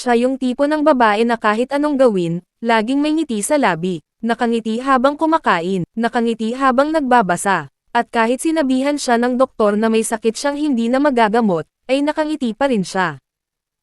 Siya yung tipo ng babae na kahit anong gawin, laging may ngiti sa labi, nakangiti habang kumakain, nakangiti habang nagbabasa. At kahit sinabihan siya ng doktor na may sakit siyang hindi na magagamot, ay nakangiti pa rin siya.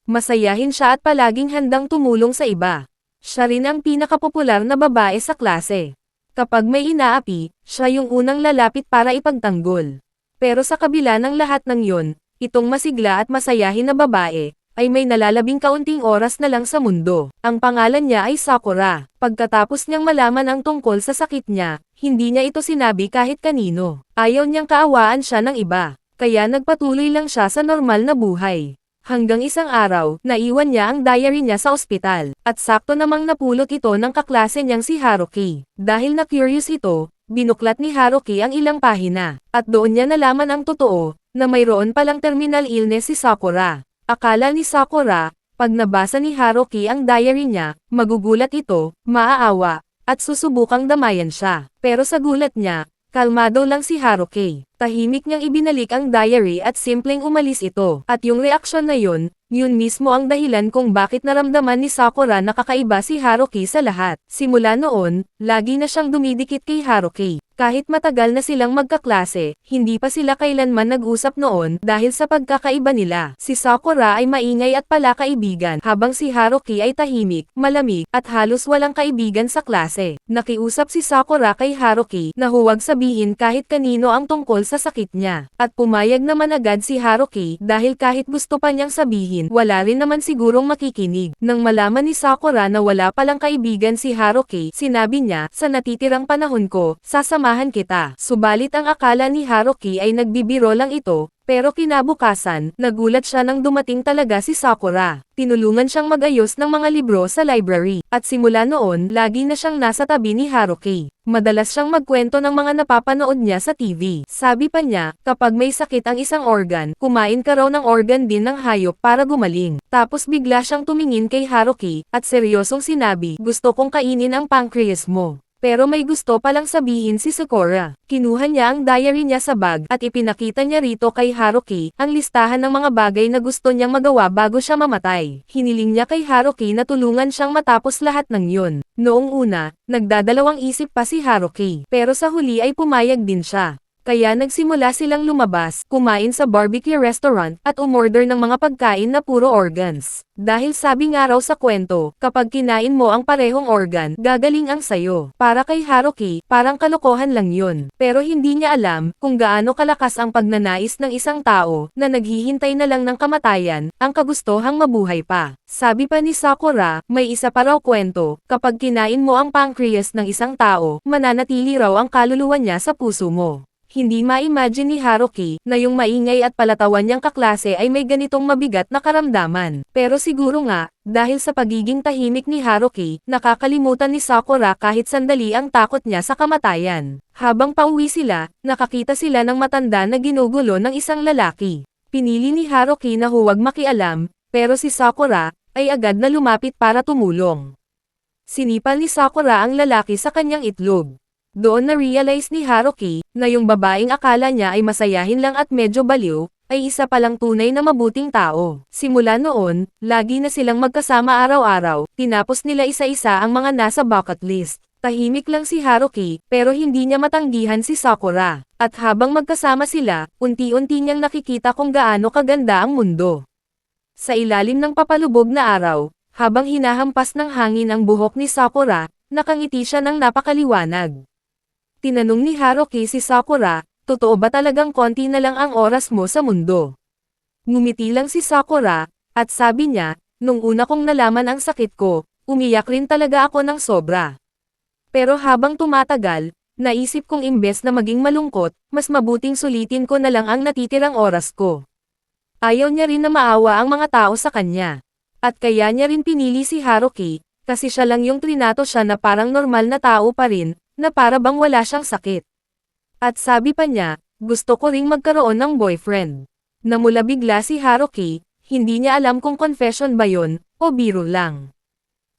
Masayahin siya at palaging handang tumulong sa iba. Siya rin ang pinakapopular na babae sa klase. Kapag may inaapi, siya yung unang lalapit para ipagtanggol. Pero sa kabila ng lahat ng yon, itong masigla at masayahin na babae, ay may nalalabing kaunting oras na lang sa mundo. Ang pangalan niya ay Sakura. Pagkatapos niyang malaman ang tungkol sa sakit niya, hindi niya ito sinabi kahit kanino. Ayaw niyang kaawaan siya ng iba. Kaya nagpatuloy lang siya sa normal na buhay. Hanggang isang araw, naiwan niya ang diary niya sa ospital, at sakto namang napulot ito ng kaklase niyang si Haruki. Dahil na curious ito, binuklat ni Haruki ang ilang pahina, at doon niya nalaman ang totoo, na mayroon palang terminal illness si Sakura. Akala ni Sakura, pag nabasa ni Haruki ang diary niya, magugulat ito, maaawa, at susubukang damayan siya. Pero sa gulat niya, kalmado lang si Haruki. Tahimik niyang ibinalik ang diary at simpleng umalis ito. At yung reaksyon na yun, yun mismo ang dahilan kung bakit naramdaman ni Sakura na kakaiba si Haruki sa lahat. Simula noon, lagi na siyang dumidikit kay Haruki. Kahit matagal na silang magkaklase, hindi pa sila kailanman nag-usap noon dahil sa pagkakaiba nila. Si Sakura ay maingay at pala kaibigan, habang si Haruki ay tahimik, malamig, at halos walang kaibigan sa klase. Nakiusap si Sakura kay Haruki na huwag sabihin kahit kanino ang tungkol sa sakit niya. At pumayag naman agad si Haruki dahil kahit gusto pa niyang sabihin, wala rin naman sigurong makikinig. Nang malaman ni Sakura na wala palang kaibigan si Haruki, sinabi niya, sa natitirang panahon ko, sasama sasamahan kita. Subalit ang akala ni Haruki ay nagbibiro lang ito, pero kinabukasan, nagulat siya nang dumating talaga si Sakura. Tinulungan siyang magayos ng mga libro sa library, at simula noon, lagi na siyang nasa tabi ni Haruki. Madalas siyang magkwento ng mga napapanood niya sa TV. Sabi pa niya, kapag may sakit ang isang organ, kumain ka raw ng organ din ng hayop para gumaling. Tapos bigla siyang tumingin kay Haruki, at seryosong sinabi, gusto kong kainin ang pancreas mo. Pero may gusto palang sabihin si Sakura. Kinuha niya ang diary niya sa bag at ipinakita niya rito kay Haruki ang listahan ng mga bagay na gusto niyang magawa bago siya mamatay. Hiniling niya kay Haruki na tulungan siyang matapos lahat ng yun. Noong una, nagdadalawang isip pa si Haruki. Pero sa huli ay pumayag din siya. Kaya nagsimula silang lumabas, kumain sa barbecue restaurant, at umorder ng mga pagkain na puro organs. Dahil sabi nga raw sa kwento, kapag kinain mo ang parehong organ, gagaling ang sayo. Para kay Haruki, parang kalokohan lang yun. Pero hindi niya alam, kung gaano kalakas ang pagnanais ng isang tao, na naghihintay na lang ng kamatayan, ang kagustohang mabuhay pa. Sabi pa ni Sakura, may isa pa raw kwento, kapag kinain mo ang pancreas ng isang tao, mananatili raw ang kaluluwa niya sa puso mo. Hindi ma-imagine ni Haruki na yung maingay at palatawan niyang kaklase ay may ganitong mabigat na karamdaman. Pero siguro nga, dahil sa pagiging tahimik ni Haruki, nakakalimutan ni Sakura kahit sandali ang takot niya sa kamatayan. Habang pauwi sila, nakakita sila ng matanda na ginugulo ng isang lalaki. Pinili ni Haruki na huwag makialam, pero si Sakura, ay agad na lumapit para tumulong. Sinipal ni Sakura ang lalaki sa kanyang itlog. Doon na-realize ni Haruki, na yung babaeng akala niya ay masayahin lang at medyo baliw, ay isa palang tunay na mabuting tao. Simula noon, lagi na silang magkasama araw-araw, tinapos nila isa-isa ang mga nasa bucket list. Tahimik lang si Haruki, pero hindi niya matanggihan si Sakura. At habang magkasama sila, unti-unti niyang nakikita kung gaano kaganda ang mundo. Sa ilalim ng papalubog na araw, habang hinahampas ng hangin ang buhok ni Sakura, nakangiti siya ng napakaliwanag. Tinanong ni Haruki si Sakura, totoo ba talagang konti na lang ang oras mo sa mundo? Ngumiti lang si Sakura, at sabi niya, nung una kong nalaman ang sakit ko, umiyak rin talaga ako ng sobra. Pero habang tumatagal, naisip kong imbes na maging malungkot, mas mabuting sulitin ko na lang ang natitirang oras ko. Ayaw niya rin na maawa ang mga tao sa kanya. At kaya niya rin pinili si Haruki, kasi siya lang yung trinato siya na parang normal na tao pa rin, na para bang wala siyang sakit. At sabi pa niya, gusto ko ring magkaroon ng boyfriend. Namula bigla si Haruki, hindi niya alam kung confession ba yon o biro lang.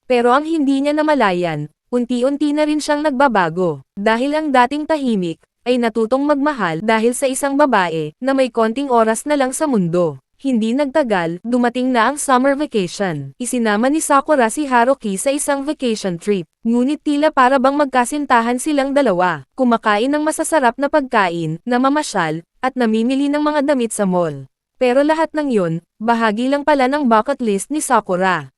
Pero ang hindi niya namalayan, unti-unti na rin siyang nagbabago, dahil ang dating tahimik, ay natutong magmahal dahil sa isang babae na may konting oras na lang sa mundo. Hindi nagtagal, dumating na ang summer vacation. Isinama ni Sakura si Haruki sa isang vacation trip. Ngunit tila para bang magkasintahan silang dalawa. Kumakain ng masasarap na pagkain, namamasyal, at namimili ng mga damit sa mall. Pero lahat ng yun, bahagi lang pala ng bucket list ni Sakura.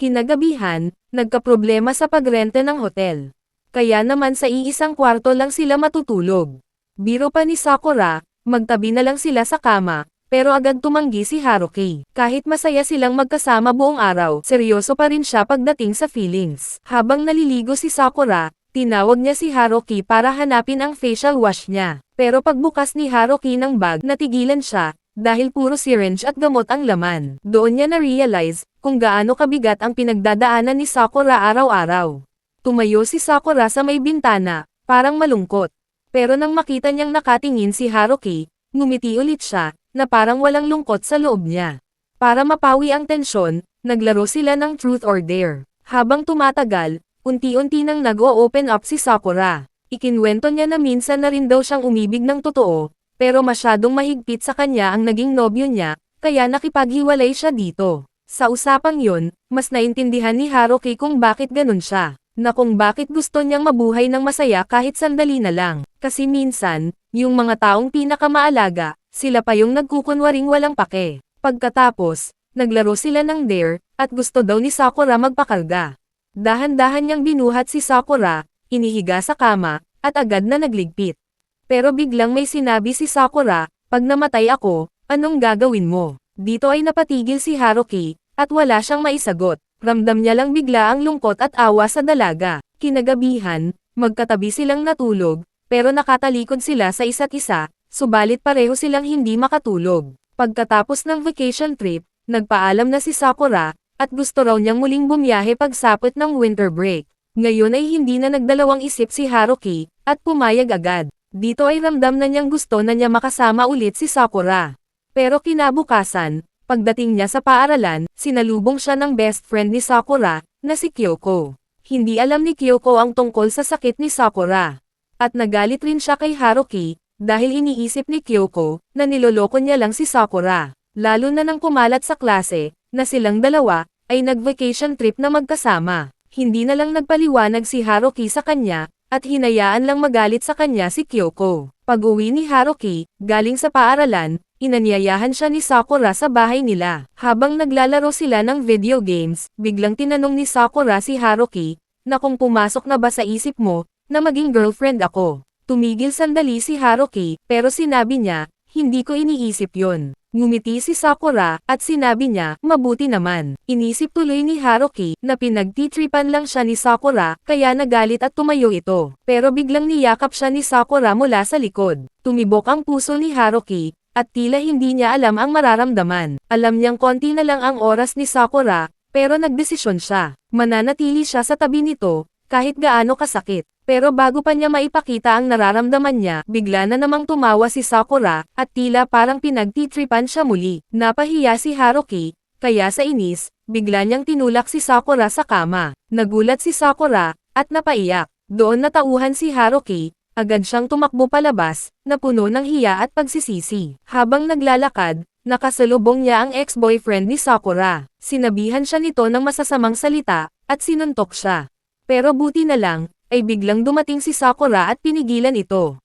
Kinagabihan, nagkaproblema sa pagrente ng hotel. Kaya naman sa iisang kwarto lang sila matutulog. Biro pa ni Sakura, magtabi na lang sila sa kama, pero agad tumanggi si Haruki. Kahit masaya silang magkasama buong araw, seryoso pa rin siya pagdating sa feelings. Habang naliligo si Sakura, tinawag niya si Haruki para hanapin ang facial wash niya. Pero pagbukas ni Haruki ng bag, natigilan siya, dahil puro syringe at gamot ang laman. Doon niya na-realize, kung gaano kabigat ang pinagdadaanan ni Sakura araw-araw. Tumayo si Sakura sa may bintana, parang malungkot. Pero nang makita niyang nakatingin si Haruki, ngumiti ulit siya, na parang walang lungkot sa loob niya. Para mapawi ang tensyon, naglaro sila ng truth or dare. Habang tumatagal, unti-unti nang nag-o-open up si Sakura. Ikinwento niya na minsan na rin daw siyang umibig ng totoo, pero masyadong mahigpit sa kanya ang naging nobyo niya, kaya nakipaghiwalay siya dito. Sa usapang yun, mas naintindihan ni Haruki kung bakit ganun siya. Na kung bakit gusto niyang mabuhay ng masaya kahit sandali na lang. Kasi minsan, yung mga taong pinakamaalaga, sila pa yung nagkukunwaring walang pake. Pagkatapos, naglaro sila ng dare, at gusto daw ni Sakura magpakarga. Dahan-dahan niyang binuhat si Sakura, inihiga sa kama, at agad na nagligpit. Pero biglang may sinabi si Sakura, pag namatay ako, anong gagawin mo? Dito ay napatigil si Haruki, at wala siyang maisagot. Ramdam niya lang bigla ang lungkot at awa sa dalaga. Kinagabihan, magkatabi silang natulog, pero nakatalikod sila sa isa't isa, subalit pareho silang hindi makatulog. Pagkatapos ng vacation trip, nagpaalam na si Sakura, at gusto raw niyang muling bumiyahe pagsapot ng winter break. Ngayon ay hindi na nagdalawang isip si Haruki, at pumayag agad. Dito ay ramdam na niyang gusto na niya makasama ulit si Sakura. Pero kinabukasan, pagdating niya sa paaralan, sinalubong siya ng best friend ni Sakura, na si Kyoko. Hindi alam ni Kyoko ang tungkol sa sakit ni Sakura. At nagalit rin siya kay Haruki, dahil iniisip ni Kyoko, na niloloko niya lang si Sakura. Lalo na nang kumalat sa klase, na silang dalawa, ay nag-vacation trip na magkasama. Hindi na lang nagpaliwanag si Haruki sa kanya, at hinayaan lang magalit sa kanya si Kyoko. Pag-uwi ni Haruki, galing sa paaralan, inanyayahan siya ni Sakura sa bahay nila. Habang naglalaro sila ng video games, biglang tinanong ni Sakura si Haruki, na kung pumasok na ba sa isip mo, na maging girlfriend ako. Tumigil sandali si Haruki, pero sinabi niya, hindi ko iniisip yon. Ngumiti si Sakura, at sinabi niya, mabuti naman. Inisip tuloy ni Haruki, na pinagtitripan lang siya ni Sakura, kaya nagalit at tumayo ito. Pero biglang niyakap siya ni Sakura mula sa likod. Tumibok ang puso ni Haruki, at tila hindi niya alam ang mararamdaman. Alam niyang konti na lang ang oras ni Sakura, pero nagdesisyon siya. Mananatili siya sa tabi nito, kahit gaano kasakit. Pero bago pa niya maipakita ang nararamdaman niya, bigla na namang tumawa si Sakura, at tila parang pinagtitripan siya muli. Napahiya si Haruki, kaya sa inis, bigla niyang tinulak si Sakura sa kama. Nagulat si Sakura, at napaiyak. Doon natauhan si Haruki, agad siyang tumakbo palabas, na puno ng hiya at pagsisisi. Habang naglalakad, nakasalubong niya ang ex-boyfriend ni Sakura. Sinabihan siya nito ng masasamang salita, at sinuntok siya. Pero buti na lang, ay biglang dumating si Sakura at pinigilan ito.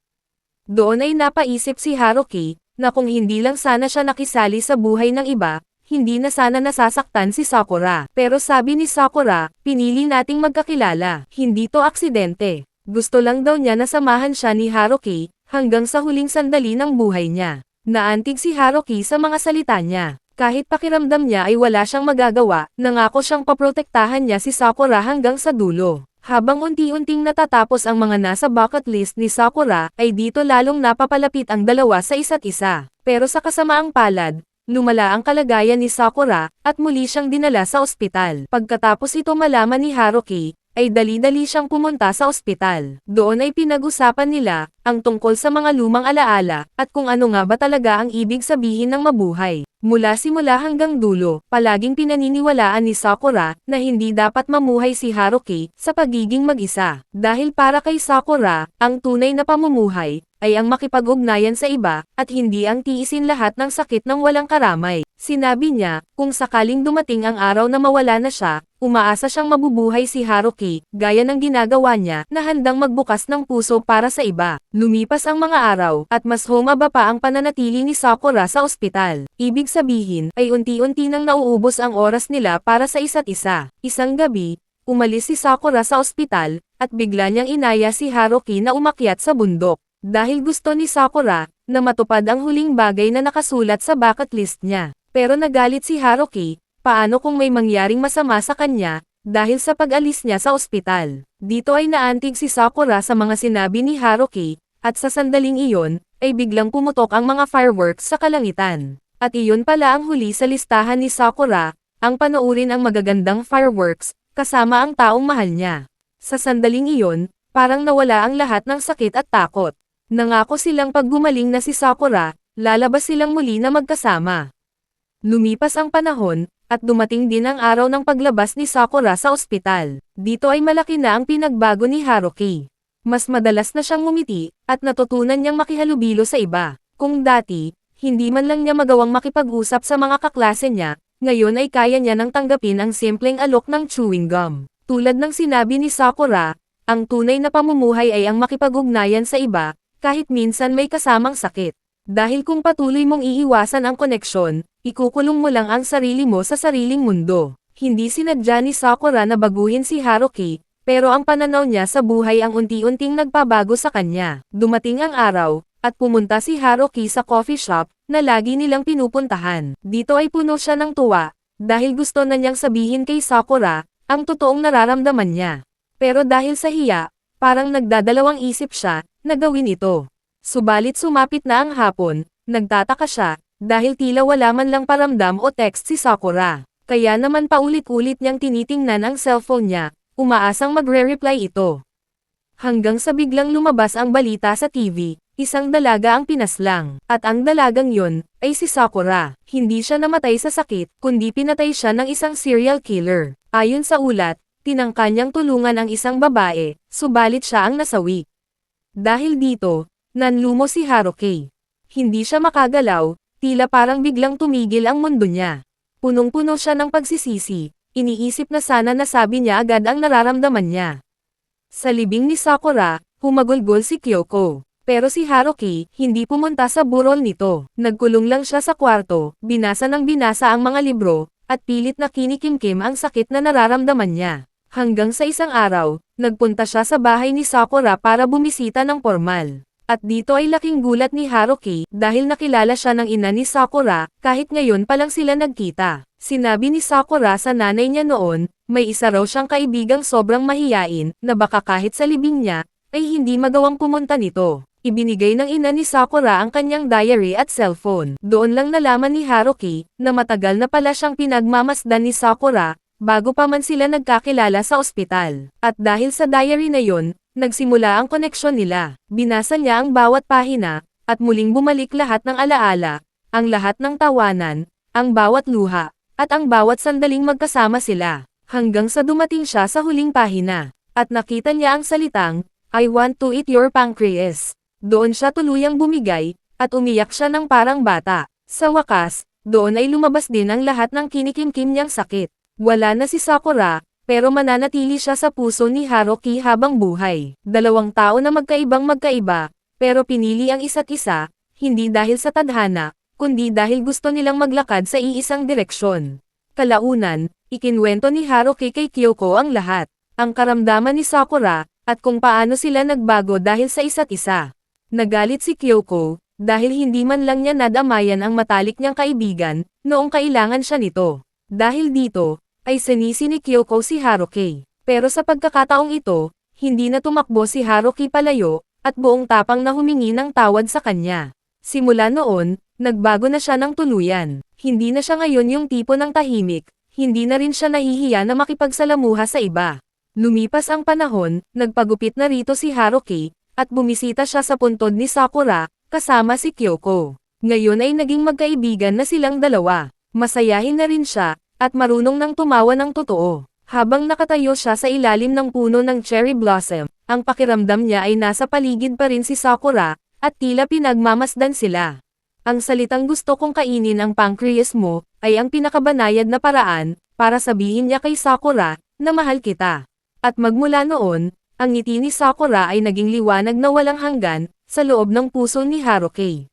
Doon ay napaisip si Haruki, na kung hindi lang sana siya nakisali sa buhay ng iba, hindi na sana nasasaktan si Sakura. Pero sabi ni Sakura, pinili nating magkakilala, hindi to aksidente. Gusto lang daw niya na samahan siya ni Haruki, hanggang sa huling sandali ng buhay niya. Naantig si Haruki sa mga salita niya. Kahit pakiramdam niya ay wala siyang magagawa, nangako siyang paprotektahan niya si Sakura hanggang sa dulo. Habang unti-unting natatapos ang mga nasa bucket list ni Sakura, ay dito lalong napapalapit ang dalawa sa isa't isa. Pero sa kasamaang palad, lumala ang kalagayan ni Sakura, at muli siyang dinala sa ospital. Pagkatapos ito malaman ni Haruki, ay dali-dali siyang pumunta sa ospital. Doon ay pinag-usapan nila, ang tungkol sa mga lumang alaala, at kung ano nga ba talaga ang ibig sabihin ng mabuhay. Mula simula hanggang dulo, palaging pinaniniwalaan ni Sakura na hindi dapat mamuhay si Haruki sa pagiging mag-isa. Dahil para kay Sakura, ang tunay na pamumuhay ay ang makipag-ugnayan sa iba, at hindi ang tiisin lahat ng sakit ng walang karamay. Sinabi niya, kung sakaling dumating ang araw na mawala na siya, umaasa siyang mabubuhay si Haruki, gaya ng ginagawa niya, na handang magbukas ng puso para sa iba. Lumipas ang mga araw, at mas humaba pa ang pananatili ni Sakura sa ospital. Ibig sabihin, ay unti-unti nang nauubos ang oras nila para sa isa't isa. Isang gabi, umalis si Sakura sa ospital, at bigla niyang inaya si Haruki na umakyat sa bundok. Dahil gusto ni Sakura, na matupad ang huling bagay na nakasulat sa bucket list niya. Pero nagalit si Haruki, paano kung may mangyaring masama sa kanya, dahil sa pag-alis niya sa ospital. Dito ay naantig si Sakura sa mga sinabi ni Haruki, at sa sandaling iyon, ay biglang pumutok ang mga fireworks sa kalangitan. At iyon pala ang huli sa listahan ni Sakura, ang panoorin ang magagandang fireworks, kasama ang taong mahal niya. Sa sandaling iyon, parang nawala ang lahat ng sakit at takot. Nangako silang pag gumaling na si Sakura, lalabas silang muli na magkasama. Lumipas ang panahon, at dumating din ang araw ng paglabas ni Sakura sa ospital. Dito ay malaki na ang pinagbago ni Haruki. Mas madalas na siyang ngumiti, at natutunan niyang makihalubilo sa iba. Kung dati, hindi man lang niya magawang makipag-usap sa mga kaklase niya, ngayon ay kaya niya nang tanggapin ang simpleng alok ng chewing gum. Tulad ng sinabi ni Sakura, ang tunay na pamumuhay ay ang makipag-ugnayan sa iba, kahit minsan may kasamang sakit. Dahil kung patuloy mong iiwasan ang koneksyon, ikukulong mo lang ang sarili mo sa sariling mundo. Hindi sinadya ni Sakura na baguhin si Haruki, pero ang pananaw niya sa buhay ang unti-unting nagpabago sa kanya. Dumating ang araw, at pumunta si Haruki sa coffee shop, na lagi nilang pinupuntahan. Dito ay puno siya ng tuwa, dahil gusto na niyang sabihin kay Sakura, ang totoong nararamdaman niya. Pero dahil sa hiya, parang nagdadalawang isip siya, na gawin ito. Subalit sumapit na ang hapon, nagtataka siya, dahil tila wala man lang paramdam o text si Sakura. Kaya naman paulit-ulit niyang tinitingnan ang cellphone niya, umaasang magre-reply ito. Hanggang sa biglang lumabas ang balita sa TV, isang dalaga ang pinaslang, at ang dalagang yon ay si Sakura. Hindi siya namatay sa sakit, kundi pinatay siya ng isang serial killer. Ayon sa ulat, tinangka niyang tulungan ang isang babae, subalit siya ang nasawi. Dahil dito, nanlumo si Haruki. Hindi siya makagalaw, tila parang biglang tumigil ang mundo niya. Punong-puno siya ng pagsisisi, iniisip na sana nasabi niya agad ang nararamdaman niya. Sa libing ni Sakura, humagulgol si Kyoko. Pero si Haruki, hindi pumunta sa burol nito. Nagkulong lang siya sa kwarto, binasa ng binasa ang mga libro, at pilit na kinikimkim ang sakit na nararamdaman niya. Hanggang sa isang araw, nagpunta siya sa bahay ni Sakura para bumisita ng formal. At dito ay laking gulat ni Haruki dahil nakilala siya ng ina ni Sakura kahit ngayon pa lang sila nagkita. Sinabi ni Sakura sa nanay niya noon, may isa raw siyang kaibigang sobrang mahiyain na baka kahit sa libing niya, ay hindi magawang pumunta nito. Ibinigay ng ina ni Sakura ang kanyang diary at cellphone. Doon lang nalaman ni Haruki na matagal na pala siyang pinagmamasdan ni Sakura bago pa man sila nagkakilala sa ospital. At dahil sa diary na yon, nagsimula ang koneksyon nila. Binasa niya ang bawat pahina, at muling bumalik lahat ng alaala, ang lahat ng tawanan, ang bawat luha, at ang bawat sandaling magkasama sila. Hanggang sa dumating siya sa huling pahina, at nakita niya ang salitang, I want to eat your pancreas. Doon siya tuluyang bumigay, at umiyak siya ng parang bata. Sa wakas, doon ay lumabas din ang lahat ng kinikimkim niyang sakit. Wala na si Sakura, pero mananatili siya sa puso ni Haruki habang buhay. Dalawang tao na magkaibang magkaiba, pero pinili ang isa't isa, hindi dahil sa tadhana, kundi dahil gusto nilang maglakad sa iisang direksyon. Kalaunan, ikinwento ni Haruki kay Kyoko ang lahat, ang karamdaman ni Sakura, at kung paano sila nagbago dahil sa isa't isa. Nagalit si Kyoko, dahil hindi man lang niya nadamayan ang matalik niyang kaibigan, noong kailangan siya nito. Dahil dito, ay sinisi ni Kyoko si Haruki. Pero sa pagkakataong ito, hindi na tumakbo si Haruki palayo, at buong tapang na humingi ng tawad sa kanya. Simula noon, nagbago na siya ng tuluyan. Hindi na siya ngayon yung tipo ng tahimik, hindi na rin siya nahihiya na makipagsalamuha sa iba. Lumipas ang panahon, nagpagupit na rito si Haruki, at bumisita siya sa puntod ni Sakura, kasama si Kyoko. Ngayon ay naging magkaibigan na silang dalawa. Masayahin na rin siya, at marunong nang tumawa ng totoo. Habang nakatayo siya sa ilalim ng puno ng cherry blossom, ang pakiramdam niya ay nasa paligid pa rin si Sakura, at tila pinagmamasdan sila. Ang salitang gusto kong kainin ang pancreas mo, ay ang pinakabanayad na paraan, para sabihin niya kay Sakura, na mahal kita. At magmula noon, ang ngiti ni Sakura ay naging liwanag na walang hanggan, sa loob ng puso ni Haruki.